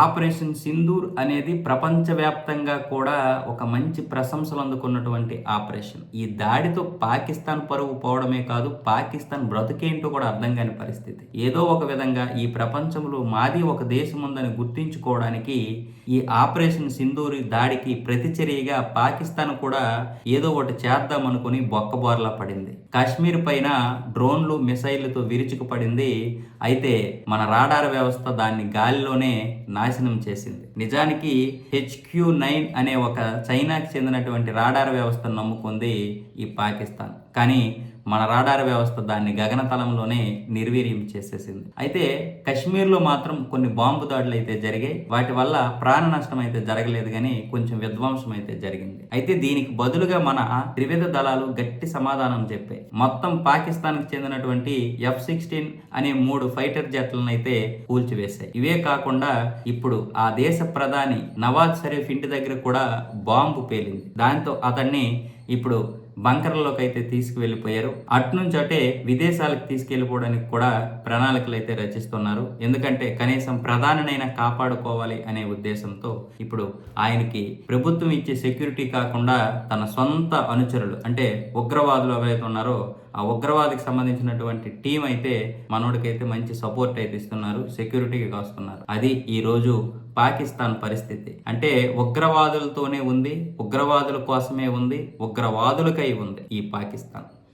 Operation Sindoor అనేది ప్రపంచవ్యాప్తంగా కూడా ఒక మంచి ప్రశంసలు అందుకున్నటువంటి ఆపరేషన్. ఈ దాడితో పాకిస్తాన్ పరువు పోవడమే కాదు పాకిస్తాన్ బ్రతుకేంటో కూడా అర్థం కాని పరిస్థితి. ఏదో ఒక విధంగా ఈ ప్రపంచంలో మాది ఒక దేశం ఉందని గుర్తించుకోవడానికి ఈ ఆపరేషన్ సింధూరి దాడికి ప్రతిచర్యగా పాకిస్తాన్ కూడా ఏదో ఒకటి చేద్దాం అనుకుని బొక్కబోర్లా పడింది. కాశ్మీర్ పైన డ్రోన్లు మిసైళ్ళతో విరుచుకుపడింది. అయితే మన రాడార్ వ్యవస్థ దాన్ని గాలిలోనే నాశనం చేసింది. నిజానికి హెచ్క్యూ నైన్ అనే ఒక చైనాకి చెందినటువంటి రాడార్ వ్యవస్థను నమ్ముకుంది ఈ పాకిస్తాన్. కానీ మన రాడార్ వ్యవస్థ దాన్ని గగనతలంలోనే నిర్వీర్యం చేసేసింది. అయితే కశ్మీర్లో మాత్రం కొన్ని బాంబు దాడులు అయితే జరిగాయి. వాటి వల్ల ప్రాణ నష్టం అయితే జరగలేదు కానీ కొంచెం విధ్వంసం అయితే జరిగింది. అయితే దీనికి బదులుగా మన త్రివిధ దళాలు గట్టి సమాధానం చెప్పాయి. మొత్తం పాకిస్తాన్కి చెందినటువంటి ఎఫ్ సిక్స్టీన్ అనే మూడు ఫైటర్ జట్లను అయితే కూల్చివేశాయి. ఇవే కాకుండా ఇప్పుడు ఆ దేశ ప్రధాని నవాజ్ షరీఫ్ ఇంటి దగ్గర కూడా బాంబు పేలింది. దాంతో అతన్ని ఇప్పుడు బంకర్లలోకి అయితే తీసుకువెళ్ళిపోయారు. అట్నుంచి అటే విదేశాలకు తీసుకెళ్ళిపోవడానికి కూడా ప్రణాళికలు అయితే రచిస్తున్నారు. ఎందుకంటే కనీసం ప్రధానినైనా కాపాడుకోవాలి అనే ఉద్దేశంతో ఇప్పుడు ఆయనకి ప్రభుత్వం ఇచ్చే సెక్యూరిటీ కాకుండా తన సొంత అనుచరులు అంటే ఉగ్రవాదులు ఎవరైతే ఉన్నారో ఆ ఉగ్రవాదికి సంబంధించినటువంటి టీం అయితే మనోడికైతే మంచి సపోర్ట్ అయితే ఇస్తున్నారు సెక్యూరిటీకి కాస్తున్నారు. అది ఈరోజు పాకిస్తాన్ పరిస్థితి. అంటే ఉగ్రవాదులతోనే ఉంది ఉగ్రవాదుల కోసమే ఉంది ఉగ్రవాదులకై ఉంది ఈ పాకిస్తాన్.